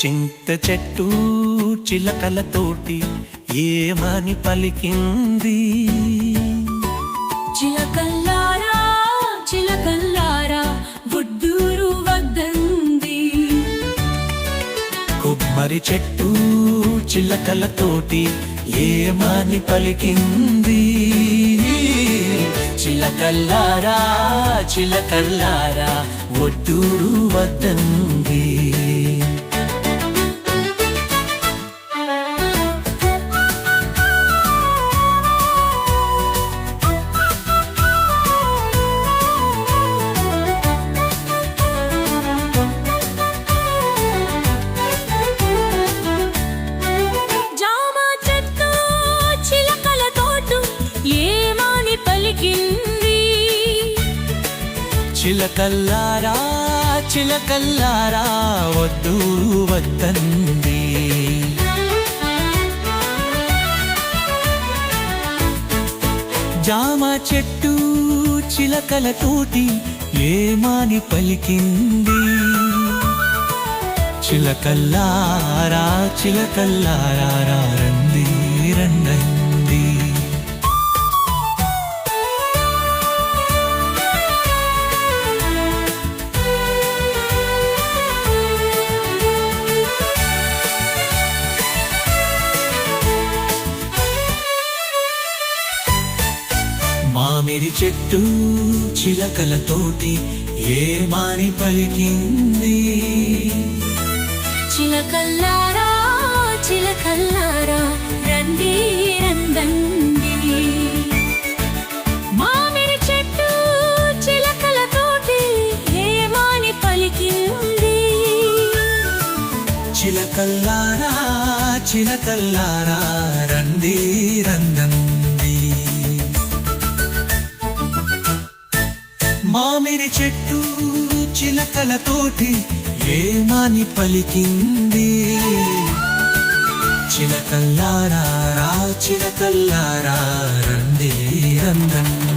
చింత చెట్టు చిలకలతోటి ఏమని పలికింది? చిలకల్లారా చిలకల్లారా గుడ్డూరు వద్దంది. కొబ్బరి చెట్టు చిలకలతోటి ఏమని పలికింది? చిలకల్లారా చిలకల్లారా ఒడ్డూరు వద్దంది. పలికింది చిలకల్లారా చిలకల్లారా వద్దు వద్దంది. జామ చెట్టు చిలకల తోటి ఏమాని పలికింది? చిలకల్లారా చిలకల్లారా రంది రండి మామిడి చెట్టు చిలకలతోటి ఏమాని పలికింది? చిలకల్లారా చిలకల్లారా రండి రందండి. మామిడి చెట్టు చిలకల తోటి ఏమాని పలికింది? చిలకల్లారా చిలకల్లారా రండి రందండి. మామిడి చెట్టు చిలకలతోటి ఏమాని పలికింది? చిలకల్లారా చిలకల్లారా రండి రందండి